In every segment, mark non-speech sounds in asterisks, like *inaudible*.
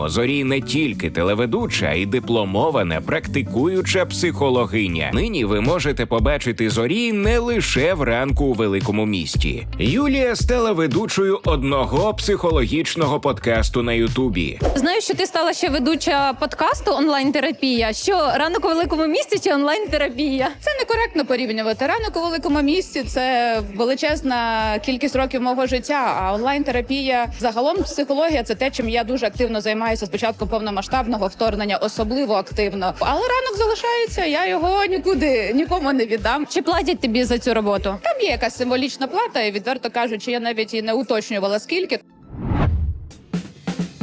Нагадаємо, зорі не тільки телеведуча, а й дипломована, практикуюча психологиня. Нині ви можете побачити зорі не лише вранку у великому місті. Юлія стала ведучою одного психологічного подкасту на Ютубі. Знаю, що ти стала ще ведуча подкасту онлайн-терапія. Що ранок у великому місті чи онлайн-терапія? Це некоректно порівнювати. Ранок у великому місті це величезна кількість років мого життя. А онлайн-терапія загалом психологія це те, чим я дуже активно займаюся з початку повномасштабного вторгнення, особливо активно. Але ранок залишається. Я його нікуди нікому не віддам. Чи платять тобі за цю роботу? Там є якась символічна плата, і відверто кажучи, я навіть і не уточнювала скільки.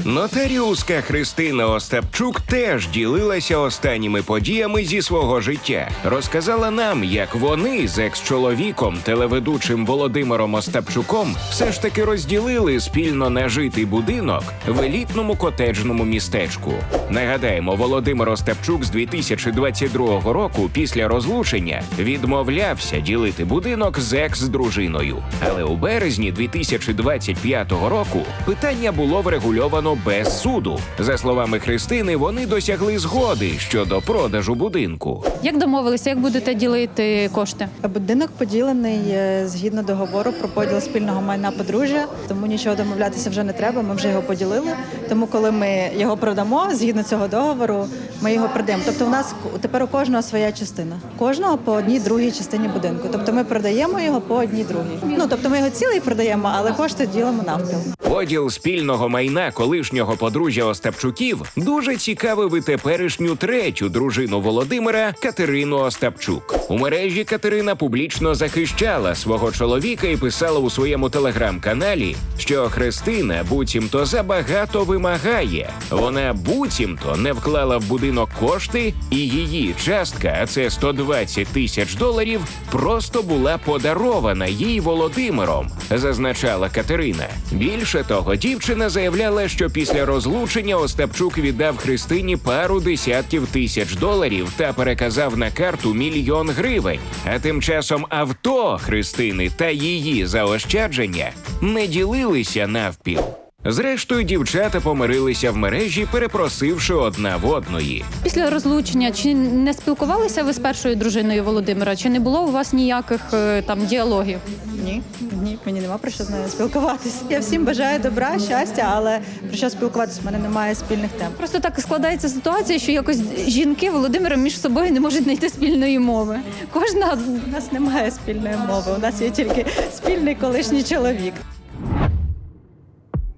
Нотаріуска Христина Остапчук теж ділилася останніми подіями зі свого життя. Розказала нам, як вони з екс-чоловіком, телеведучим Володимиром Остапчуком, все ж таки розділили спільно нажитий будинок в елітному котеджному містечку. Нагадаємо, Володимир Остапчук з 2022 року після розлучення відмовлявся ділити будинок з екс-дружиною. Але у березні 2025 року питання було врегульовано без суду. За словами Христини, вони досягли згоди щодо продажу будинку. Як домовилися, як будете ділити кошти? Будинок поділений е, згідно договору про поділ спільного майна подружжя, тому нічого домовлятися вже не треба. Ми вже його поділили. Тому, коли ми його продамо згідно цього договору, ми його продаємо. Тобто, у нас тепер у кожного своя частина, кожного по одній другій частині будинку. Тобто, ми продаємо його по одній другій. Ну тобто, ми його цілий продаємо, але кошти ділимо навпіл. Поділ спільного майна колишнього подружжя Остапчуків дуже цікавив і теперішню третю дружину Володимира Катерину Остапчук. У мережі Катерина публічно захищала свого чоловіка і писала у своєму телеграм-каналі, що Христина буцімто забагато вимагає. Вона буцімто не вклала в будинок кошти, і її частка, а це 120 тисяч доларів, просто була подарована їй Володимиром, зазначала Катерина. Більше того, дівчина заявляла, що після розлучення Остапчук віддав Христині пару десятків тисяч доларів та переказав на карту мільйон гривень. А тим часом авто Христини та її заощадження не ділилися навпіл. Зрештою, дівчата помирилися в мережі, перепросивши одна в одної. Після розлучення чи не спілкувалися ви з першою дружиною Володимира? Чи не було у вас ніяких е, там діалогів? Ні, ні, мені нема про що з нею спілкуватися. Я всім бажаю добра, щастя, але про що спілкуватися? У мене немає спільних тем. Просто так складається ситуація, що якось жінки Володимиром між собою не можуть знайти спільної мови. Кожна У нас немає спільної мови. У нас є тільки спільний колишній чоловік.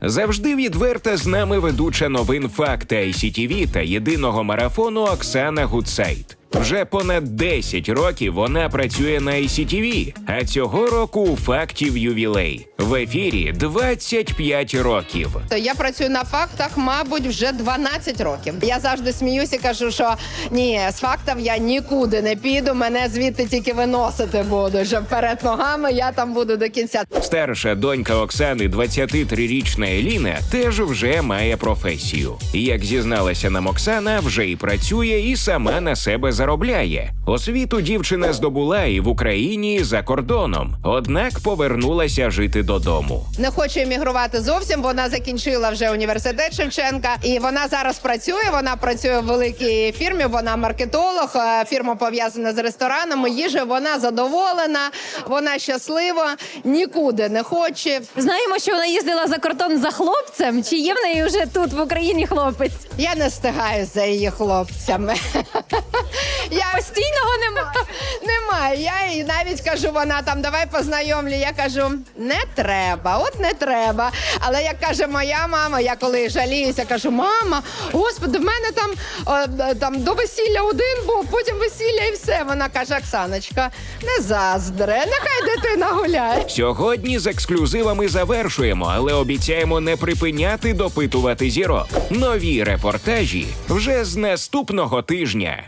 Завжди відверта з нами ведуча новин факти ICTV та єдиного марафону Оксана Гудсайт. Вже понад 10 років вона працює на ICTV, а цього року у фактів ювілей. В ефірі 25 років. Я працюю на фактах, мабуть, вже 12 років. Я завжди сміюся, і кажу, що ні, з фактів я нікуди не піду. Мене звідти тільки виносити будуть. Що вперед ногами я там буду до кінця. Старша донька Оксани, 23-річна Еліна, теж вже має професію. Як зізналася нам Оксана, вже і працює, і сама на себе заробляє. Освіту дівчина здобула і в Україні, і за кордоном. Однак повернулася жити додому. Не хочу емігрувати зовсім. Вона закінчила вже університет Шевченка, і вона зараз працює. Вона працює в великій фірмі. Вона маркетолог. е, Фірма пов'язана з ресторанами. Їжа вона задоволена, вона щаслива, нікуди не хоче. знаємо, що вона їздила за кордон за хлопцем. Чи є в неї вже тут в Україні хлопець? Я не встигаю за її хлопцями. *laughs* Я Постійного нема. немає. Я їй навіть кажу, вона там давай познайомлю. Я кажу, не треба, от не треба. Але як каже моя мама, я коли жаліюся, кажу, мама, господи, в мене там, о, там до весілля один був, потім весілля і все. Вона каже, Оксаночка, не заздре, нехай дитина гуляє. Сьогодні з ексклюзивами завершуємо, але обіцяємо не припиняти допитувати зірок. Нові репортажі вже з наступного тижня.